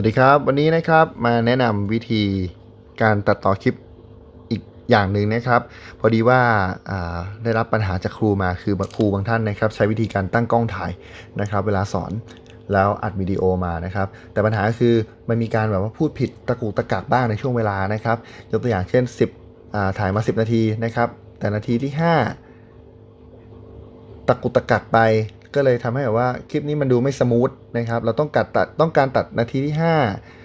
วัสดีครับ วันนี้นะครับมาแนะนำวิธีการตัดต่อคลิปอีกอย่างหนึ่งนะครับ พอดีว่าาได้รับปัญหาจากครูมาคือครูบางท่านนะครับ ใช้วิธีการตั้งกล้องถ่ายนะครับ เวลาสอนแล้วอัดวิดีโอมานะครับ แต่ปัญหาคือมันมีการแบบว่าพูดผิดตะกุกตะกักบ้างในช่วงเวลานะครับยกตัวอย่างเช่น 10ถ่ายมา 10 นาทีนะครับ แต่นาทีที่ 5 ตะกุกตะกักไป ก็เลยทำให้แบบว่าคลิปนี้มันดูไม่สมูทนะครับ เราต้องกัดตัดต้องการตัดนาทีที่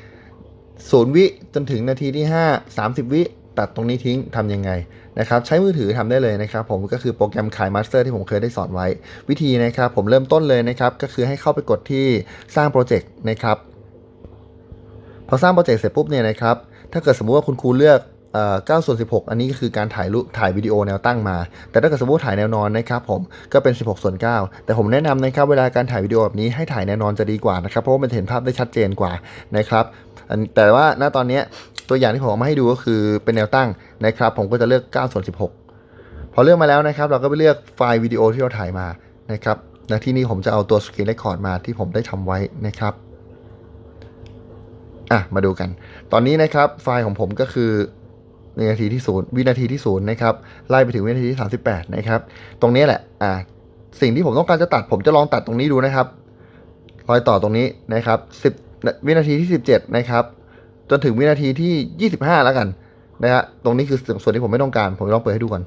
5ศูนย์วิจนถึงนาทีที่ 5 30 วิตัดตรงนี้ทิ้งทำยังไงนะครับ ใช้มือถือทำได้เลยนะครับ ผมก็คือโปรแกรม Kai Master ที่ผมเคยได้สอนไว้ วิธีนะครับ ผมเริ่มต้นเลยนะครับ ก็คือให้เข้าไปกดที่สร้างโปรเจกต์นะครับ พอสร้างโปรเจกต์เสร็จปุ๊บเนี่ยนะครับ ถ้าเกิดสมมุติว่าคุณครูเลือก 9ส่วน16 อันนี้ก็คือการถ่ายรูปถ่ายวิดีโอแนวตั้งมา แต่ถ้าเกิดสมมติถ่ายแนวนอนนะครับผมก็เป็น 16 ส่วน 9 แต่ผมแนะนำนะครับเวลาการถ่ายวิดีโอแบบนี้ให้ถ่ายแนวนอนจะดีกว่านะครับเพราะว่ามันเห็นภาพได้ชัดเจนกว่านะครับแต่ว่าณตอนนี้ตัวอย่างที่ผมเอามาให้ดูก็คือเป็นแนวตั้งนะครับ ผมก็จะเลือก9ส่วน16 พอเลือกมาแล้วนะครับ เราก็ไปเลือกไฟล์วิดีโอที่เราถ่ายมานะครับในที่นี้ผมจะเอาตัวสกรีนเรคคอร์ดมาที่ผมได้ทำไว้นะครับอะมาดูกัน ตอนนี้นะครับไฟล์ของผมก็คือ ในนาทีที่ศูนย์วินาทีที่ศูนย์นะครับไล่ไปถึงวินาทีที่ 38 นะครับ ตรงนี้แหละอะสิ่งที่ผมต้องการจะตัดผมจะลองตัดตรงนี้ดูนะครับ รอยต่อตรงนี้นะครับ 10 วินาทีที่ 17 นะครับ จนถึงวินาทีที่ 25 แล้วกันนะฮะตรงนี้คือส่วนที่ผมไม่ต้องการ ผมลองเปิดให้ดูก่อน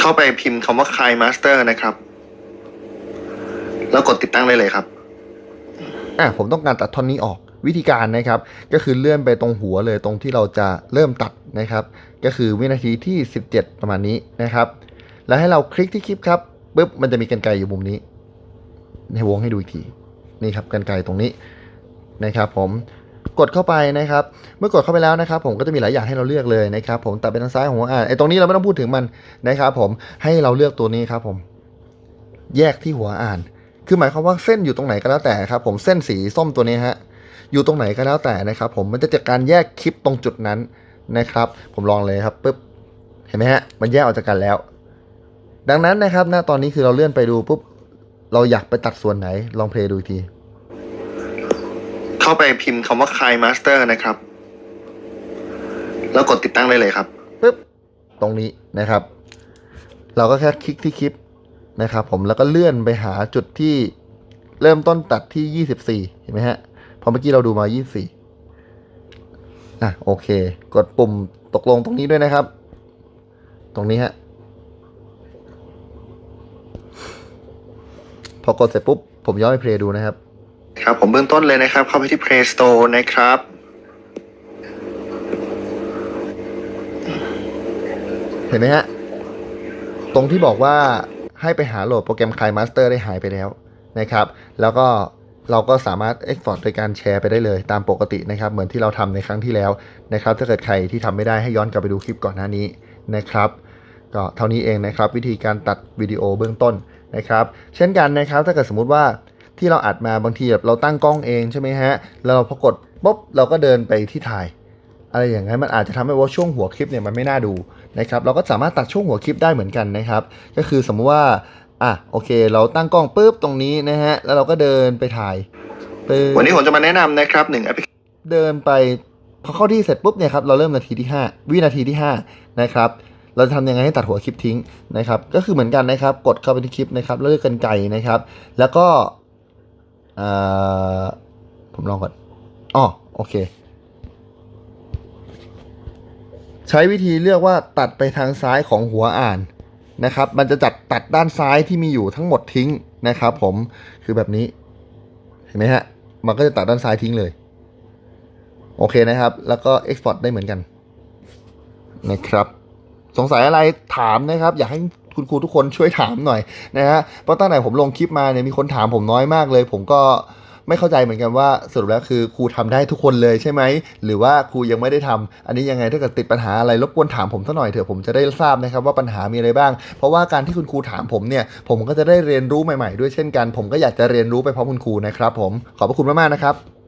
เข้าไปพิมพ์คำว่า Kai Master นะครับ แล้วกดติดตั้งได้เลยครับอะผมต้องการตัดท่อนนี้ออก วิธีการนะครับ ก็คือเลื่อนไปตรงหัวเลยตรงที่เราจะเริ่มตัดนะครับ ก็คือวินาทีที่ 17 ประมาณนี้นะครับ แล้วให้เราคลิกที่คลิปครับปุ๊บมันจะมีกันไกรอยู่มุมนี้ ในวงให้ดูอีกทีนี่ครับกันไกรตรงนี้นะครับ ผมกดเข้าไปนะครับ เมื่อกดเข้าไปแล้วนะครับ ผมก็จะมีหลายอย่างให้เราเลือกเลยนะครับ ผมตัดไปทางซ้ายของหัวอ่านไอ้ตรงนี้เราไม่ต้องพูดถึงมันนะครับ ผมให้เราเลือกตัวนี้ครับ ผม แยกที่หัวอ่าน คือหมายความว่าเส้นอยู่ตรงไหนก็แล้วแต่ครับ ผมเส้นสีส้มตัวนี้ฮะ อยู่ตรงไหนก็แล้วแต่นะครับ ผมมันจะจัดการแยกคลิปตรงจุดนั้นนะครับ ผมลองเลยครับปุ๊บเห็นไหมฮะมันแยกออกจากกันแล้ว ดังนั้นนะครับณตอนนี้คือเราเลื่อนไปดูปุ๊บเราอยากไปตัดส่วนไหนลองเพลย์ดูอีกที เข้าไปพิมพ์คำว่า Kai Master นะครับ แล้วกดติดตั้งได้เลยครับปุ๊บตรงนี้นะครับ เราก็แค่คลิกที่คลิปนะครับ ผมแล้วก็เลื่อนไปหาจุดที่เริ่มต้นตัดที่ 24 เห็นไหมฮะ พอเมื่อกี้เราดูมา 24 อะโอเค กดปุ่มตกลงตรงนี้ด้วยนะครับ ตรงนี้ฮะ พอกดเสร็จปุ๊บ ผมย้อนไปเพลย์ดูนะครับ ครับผมเบื้องต้นเลยนะครับ เข้าไปที่ Play Store นะครับเห็นไหมฮะ ตรงที่บอกว่าให้ไปหาโหลดโปรแกรม Kai Master ได้หายไปแล้วนะครับ แล้วก็ เราก็สามารถ Export โดยการแชร์ไปได้เลยตามปกตินะครับ เหมือนที่เราทำในครั้งที่แล้วนะครับ ถ้าเกิดใครที่ทำไม่ได้ให้ย้อนกลับไปดูคลิปก่อนหน้านี้นะครับ ก็เท่านี้เองนะครับ วิธีการตัดวิดีโอเบื้องต้นนะครับ เช่นกันนะครับ ถ้าเกิดสมมุติว่าที่เราอัดมาบางทีแบบเราตั้งกล้องเองใช่ไหมฮะ แล้วเราพอกดปุ๊บเราก็เดินไปที่ถ่าย อะไรอย่างนั้นมันอาจจะทำให้ว่าช่วงหัวคลิปเนี่ยมันไม่น่าดูนะครับ เราก็สามารถตัดช่วงหัวคลิปได้เหมือนกันนะครับ ก็คือสมมติว่า อะโอเค เราตั้งกล้องปุ๊บตรงนี้นะฮะ แล้วเราก็เดินไปถ่ายปึ๊บวันนี้ผมจะมาแนะนำนะครับหนึ่งแอปพลิเคชันเดินไปพอเข้าที่เสร็จปุ๊บเนี่ยครับเราเริ่มนาทีที่ 5 วินาทีที่ 5 นะครับ เราจะทำยังไงให้ตัดหัวคลิปทิ้งนะครับ ก็คือเหมือนกันนะครับ กดเข้าไปที่คลิปนะครับแล้วเลือกกันไกลนะครับ แล้วก็อ่าผมลองก่อนอ๋อโอเค ใช้วิธีเลือกว่าตัดไปทางซ้ายของหัวอ่าน นะครับ มันจะจัดตัดด้านซ้ายที่มีอยู่ทั้งหมดทิ้งนะครับผมคือแบบนี้เห็นไหมฮะมันก็จะตัดด้านซ้ายทิ้งเลย โอเคนะครับ แล้วก็ Export ได้เหมือนกันนะครับ สงสัยอะไรถามนะครับ อยากให้คุณครูทุกคนช่วยถามหน่อยนะฮะเพราะตั้งแต่ผมลงคลิปมาเนี่ยมีคนถามผมน้อยมากเลย ผมก็ ไม่เข้าใจเหมือนกันว่าสรุปแล้วคือครูทำได้ทุกคนเลยใช่ไหม หรือว่าครูยังไม่ได้ทำอันนี้ยังไงถ้าเกิดติดปัญหาอะไรรบกวนถามผมสักหน่อยเถอะผมจะได้ทราบนะครับว่าปัญหามีอะไรบ้าง เพราะว่าการที่คุณครูถามผมเนี่ย ผมก็จะได้เรียนรู้ใหม่ๆ ด้วยเช่นกัน ผมก็อยากจะเรียนรู้ไปพร้อมคุณครูนะครับผมขอบพระคุณมากๆนะครับ